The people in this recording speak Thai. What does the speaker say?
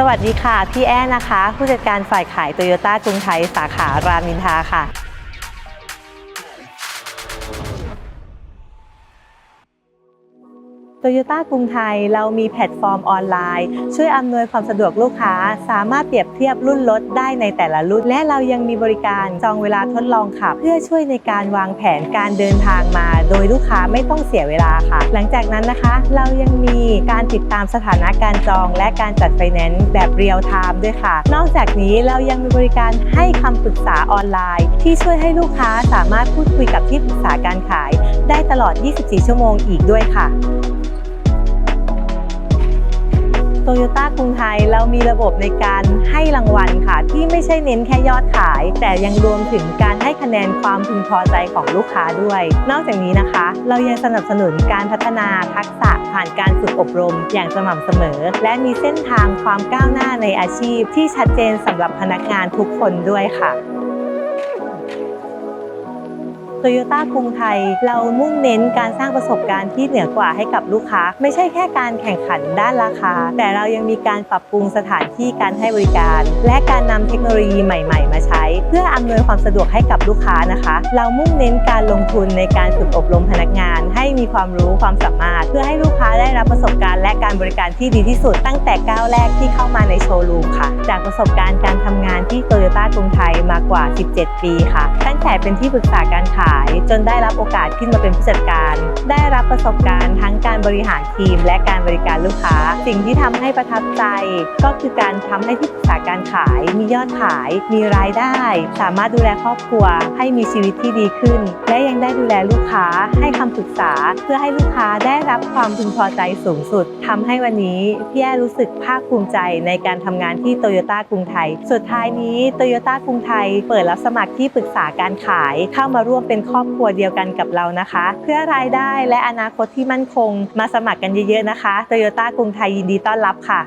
สวัสดีค่ะ พี่แอ้นะคะ ผู้จัดการฝ่ายขายโตโยต้ากรุงไทยสาขารามอินทราค่ะ โตโยต้ากรุงไทยเรามีแพลตฟอร์มออนไลน์ ช่วยอำนวยความสะดวกลูกค้า สามารถเปรียบเทียบรุ่นรถได้ในแต่ละรุ่น และเรายังมีบริการจองเวลาทดลองขับ เพื่อช่วยในการวางแผนการเดินทางมา โดยลูกค้าไม่ต้องเสียเวลาค่ะ หลังจากนั้นนะคะ เรายังมีการติดตามสถานะการจองและการจัดไฟแนนซ์แบบเรียลไทม์ด้วยค่ะ นอกจากนี้เรายังมีบริการให้คำปรึกษาออนไลน์ ที่ช่วยให้ลูกค้าสามารถพูดคุยกับที่ปรึกษาการขาย ได้ตลอด 24 ชั่วโมงอีกด้วยค่ะ โตโยต้ากรุงไทย เรามีระบบในการให้รางวัลค่ะ ที่ไม่ใช่เน้นแค่ยอดขาย แต่ยังรวมถึงการให้คะแนนความพึงพอใจของลูกค้าด้วย นอกจากนี้นะคะ เรายังสนับสนุนการพัฒนาทักษะผ่านการฝึกอบรม อย่างสม่ำเสมอ และมีเส้นทางความก้าวหน้าในอาชีพ ที่ชัดเจนสำหรับพนักงานทุกคนด้วยค่ะ โตโยต้ากรุงไทย เรามุ่งเน้นการสร้างประสบการณ์ที่เหนือกว่าให้กับลูกค้า ไม่ใช่แค่การแข่งขันด้านราคา แต่เรายังมีการปรับปรุงสถานที่การให้บริการ และการนำเทคโนโลยีใหม่ ๆ มาใช้ เพื่ออำนวยความสะดวกให้กับลูกค้านะคะ เรามุ่งเน้นการลงทุนในการฝึกอบรมพนักงาน ให้มีความรู้ความสามารถ เพื่อให้ลูกค้าได้รับประสบการณ์และการบริการที่ดีที่สุด ตั้งแต่ก้าวแรกที่เข้ามาในโชว์รูมค่ะ จากประสบการณ์การทำงานที่โตโยต้ากรุงไทยมากว่า 17 ปีค่ะ แต่เป็นที่ปรึกษาการขาย จนได้รับโอกาสขึ้นมาเป็นผู้จัดการ ได้รับประสบการณ์ทั้งการบริหารทีม และการบริการลูกค้า สิ่งที่ทำให้ประทับใจ ก็คือการทำให้ที่ปรึกษาการขาย มียอดขาย มีรายได้ สามารถดูแลครอบครัว ให้มีชีวิตที่ดีขึ้น และยังได้ดูแลลูกค้า ให้คำปรึกษา เพื่อให้ลูกค้าได้รับความพึงพอใจสูงสุดทำให้วันนี้พี่แอรู้สึกภาคภูมิใจในการทำงานที่โตโยต้ากรุงไทย สุดท้ายนี้โตโยต้ากรุงไทย เปิดรับสมัครที่ปรึกษาการขายเข้ามาร่วมเป็นครอบครัวเดียวกันกับเรานะคะ เพื่อรายได้และอนาคตที่มั่นคงมาสมัครกันเยอะๆนะคะโตโยต้ากรุงไทยยินดีต้อนรับค่ะ